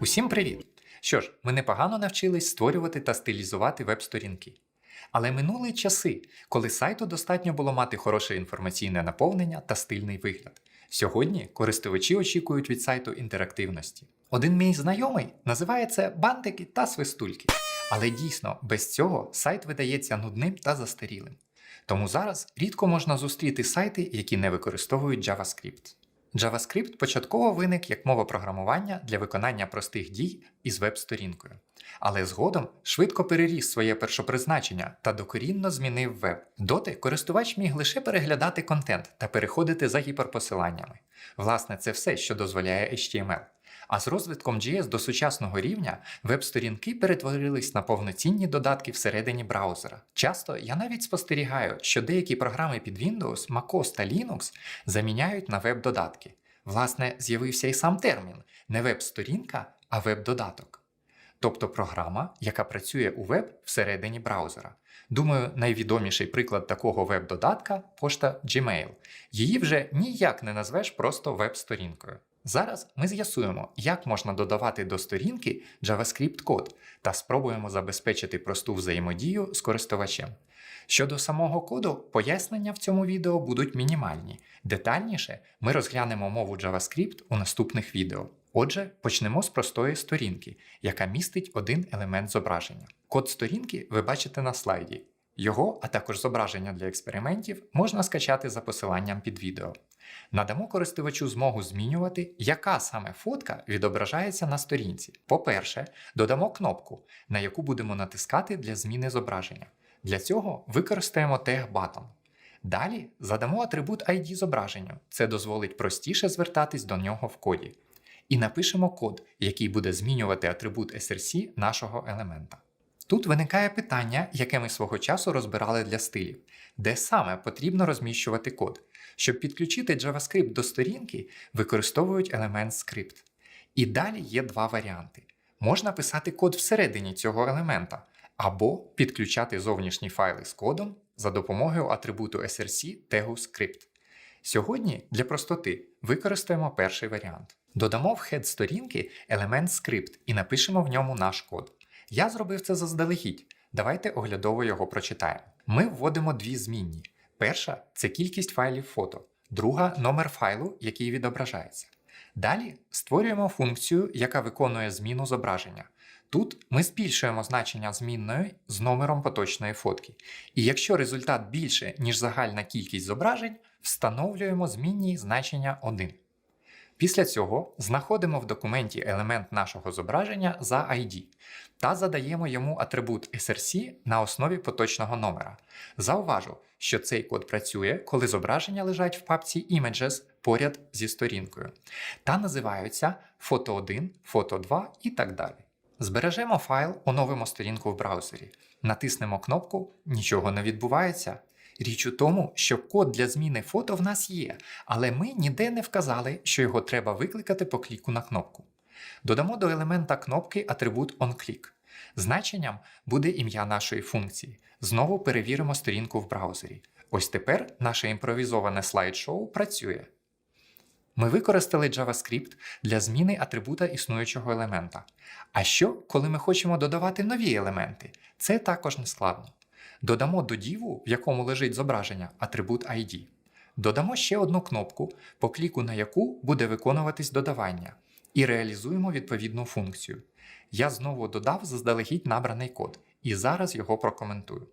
Усім привіт! Що ж, ми непогано навчились створювати та стилізувати веб-сторінки. Але минули часи, коли сайту достатньо було мати хороше інформаційне наповнення та стильний вигляд. Сьогодні користувачі очікують від сайту інтерактивності. Один мій знайомий називає це бантики та свистульки. Але дійсно, без цього сайт видається нудним та застарілим. Тому зараз рідко можна зустріти сайти, які не використовують JavaScript. JavaScript початково виник як мова програмування для виконання простих дій із веб-сторінкою, але згодом швидко переріс своє першопризначення та докорінно змінив веб. Доти користувач міг лише переглядати контент та переходити за гіперпосиланнями. Власне, це все, що дозволяє HTML. А з розвитком JS до сучасного рівня веб-сторінки перетворились на повноцінні додатки всередині браузера. Часто я навіть спостерігаю, що деякі програми під Windows, MacOS та Linux заміняють на веб-додатки. Власне, з'явився і сам термін не веб-сторінка, а веб-додаток. Тобто програма, яка працює у веб всередині браузера. Думаю, найвідоміший приклад такого веб-додатка пошта Gmail. Її вже ніяк не назвеш просто веб-сторінкою. Зараз ми з'ясуємо, як можна додавати до сторінки JavaScript код та спробуємо забезпечити просту взаємодію з користувачем. Щодо самого коду, пояснення в цьому відео будуть мінімальні. Детальніше ми розглянемо мову JavaScript у наступних відео. Отже, почнемо з простої сторінки, яка містить один елемент зображення. Код сторінки ви бачите на слайді. Його, а також зображення для експериментів, можна скачати за посиланням під відео. Надамо користувачу змогу змінювати, яка саме фотка відображається на сторінці. По-перше, додамо кнопку, на яку будемо натискати для зміни зображення. Для цього використаємо тег button. Далі задамо атрибут ID зображенню. Це дозволить простіше звертатись до нього в коді. І напишемо код, який буде змінювати атрибут SRC нашого елемента. Тут виникає питання, яке ми свого часу розбирали для стилів, де саме потрібно розміщувати код. Щоб підключити JavaScript до сторінки, використовують елемент script. І далі є два варіанти. Можна писати код всередині цього елемента, або підключати зовнішні файли з кодом за допомогою атрибуту src тегу script. Сьогодні для простоти використаємо перший варіант. Додамо в head сторінки елемент script і напишемо в ньому наш код. Я зробив це заздалегідь. Давайте оглядово його прочитаємо. Ми вводимо дві змінні. Перша це кількість файлів фото, друга номер файлу, який відображається. Далі створюємо функцію, яка виконує зміну зображення. Тут ми збільшуємо значення змінної з номером поточної фотки. І якщо результат більше, ніж загальна кількість зображень, встановлюємо змінні значення 1. Після цього знаходимо в документі елемент нашого зображення за ID та задаємо йому атрибут src на основі поточного номера. Зауважу, що цей код працює, коли зображення лежать в папці Images поряд зі сторінкою та називаються фото 1, фото 2 і так далі. Збережемо файл, оновимо сторінку в браузері, натиснемо кнопку Нічого не відбувається. Річ у тому, що код для зміни фото в нас є, але ми ніде не вказали, що його треба викликати по кліку на кнопку. Додамо до елемента кнопки атрибут onClick. Значенням буде ім'я нашої функції. Знову перевіримо сторінку в браузері. Ось тепер наше імпровізоване слайд-шоу працює. Ми використали JavaScript для зміни атрибута існуючого елемента. А що, коли ми хочемо додавати нові елементи? Це також не складно. Додамо до діву, в якому лежить зображення, атрибут ID. Додамо ще одну кнопку, по кліку на яку буде виконуватись додавання, і реалізуємо відповідну функцію. Я знову додав заздалегідь набраний код, і зараз його прокоментую.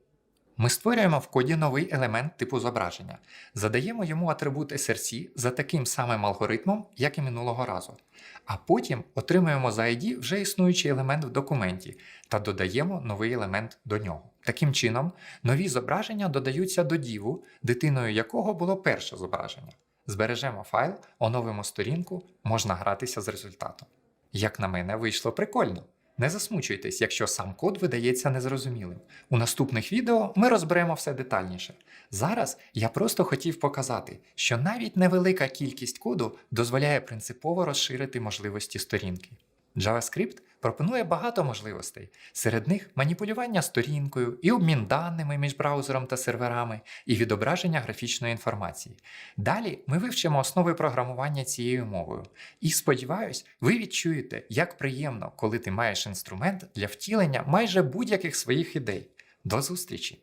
Ми створюємо в коді новий елемент типу зображення, задаємо йому атрибут src за таким самим алгоритмом, як і минулого разу, а потім отримуємо за ID вже існуючий елемент в документі та додаємо новий елемент до нього. Таким чином, нові зображення додаються до діву, дитиною якого було перше зображення. Збережемо файл, оновимо сторінку, можна гратися з результатом. Як на мене, вийшло прикольно. Не засмучуйтесь, якщо сам код видається незрозумілим. У наступних відео ми розберемо все детальніше. Зараз я просто хотів показати, що навіть невелика кількість коду дозволяє принципово розширити можливості сторінки. JavaScript пропонує багато можливостей. Серед них маніпулювання сторінкою, і обмін даними між браузером та серверами, і відображення графічної інформації. Далі ми вивчимо основи програмування цією мовою. І сподіваюсь, ви відчуєте, як приємно, коли ти маєш інструмент для втілення майже будь-яких своїх ідей. До зустрічі!